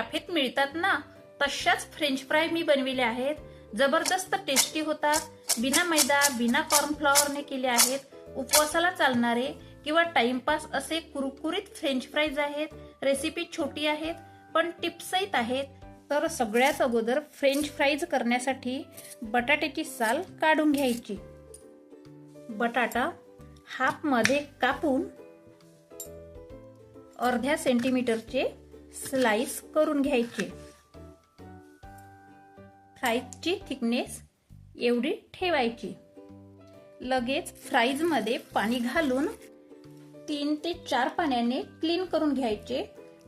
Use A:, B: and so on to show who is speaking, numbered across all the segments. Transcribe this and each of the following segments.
A: कॅफेत मिळतात ना तशाच फ्रेंच फ्राय मी बनविले आहेत. जबरदस्त टेस्टी होतात. बिना मैदा बिना कॉर्नफ्लॉवरने केले आहेत. उपवासाला चालणारे किंवा टाइमपास असे कुरकुरीत फ्रेंच फ्राईज आहेत. रेसिपी छोटी आहेत पण टिप्सहित आहेत. तर सगळ्यात अगोदर फ्रेंच फ्राईज करण्यासाठी बटाट्याची साल काढून घ्यायची. बटाटा हाफमध्ये कापून अर्ध्या सेंटीमीटरचे स्लाइस करून घ्यायचे. फ्राईजची थिकनेस एवढी ठेवायची. लगेच फ्राईजमध्ये पाणी घालून तीन ते चार पाण्याने क्लीन करून घ्यायचे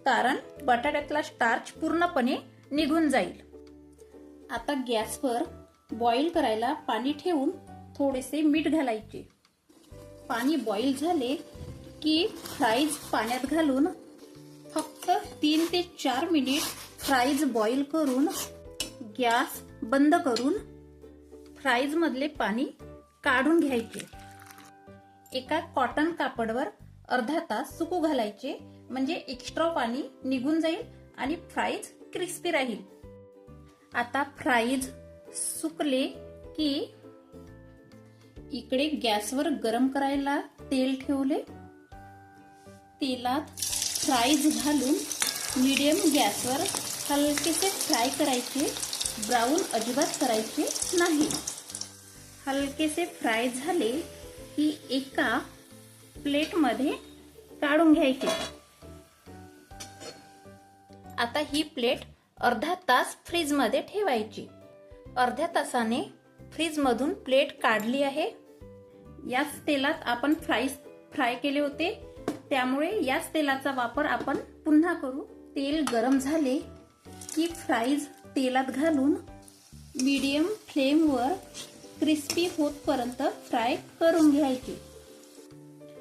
A: कारण बटाट्यातला स्टार्च पूर्णपणे निघून जाईल. आता गॅसवर बॉईल करायला पाणी ठेवून थोडेसे मीठ घालायचे. पाणी बॉईल झाले की फ्राईज पाण्यात घालून फक्त तीन ते चार मिनिट फ्राईज बॉईल करून गॅस बंद करून फ्राईज मधले पाणी काढून घ्यायचे. एका कॉटन कापडवर अर्धा तास सुकू घालायचे म्हणजे एक्स्ट्रा पाणी निघून जाईल आणि फ्राईज क्रिस्पी राहील. आता फ्राईज सुकले की इकडे गॅसवर गरम करायला तेल ठेवले. तेलात फ्राईज घालून मीडियम गॅसवर हलकेसे फ्राय करायचे. ब्राऊन अजिबात करायचे नाही. हलकेसे फ्राय झाले की एका प्लेटमध्ये काढून घ्यायचे. आता ही प्लेट अर्धा तास फ्रीजमध्ये ठेवायची. अर्ध्या तासाने फ्रीजमधून प्लेट काढली आहे. याच तेलात आपण फ्राईज फ्राय केले होते. त्यामुळे याच तेलाचा वापर आपण पुन्हा करू. तेल गरम झाले की फ्राईज तेलात घालून मीडियम फ्लेमवर क्रिस्पी होतपर्यंत फ्राय करून घ्यायचे.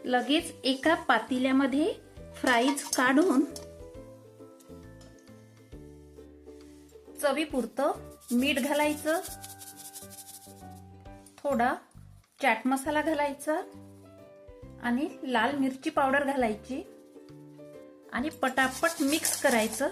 A: लगेच एका पातेल्यामध्ये फ्राईज काढून चवीपुरतं मीठ घालायचं. थोडा चाट मसाला घालायचा. आणि लाल मिरची पावडर घालायची. आणि पटापट मिक्स करायचं.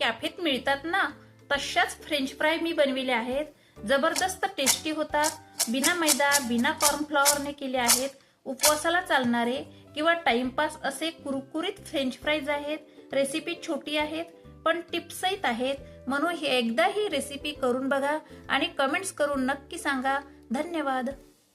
A: कॅफेत मिळतात ना तशाच फ्रेंच फ्राय मी बनविले आहेत. जबरदस्त टेस्टी होतात. बिना मैदा बिना कॉर्नफ्लॉवरने केले आहेत. उपवासाला चालणारे किंवा टाइमपास असे कुरकुरीत फ्रेंच फ्राईज आहेत. रेसिपी छोटी आहेत पण टिप्सहित आहेत. म्हणून एकदा ही रेसिपी करून बघा आणि कमेंट्स करून नक्की सांगा. धन्यवाद.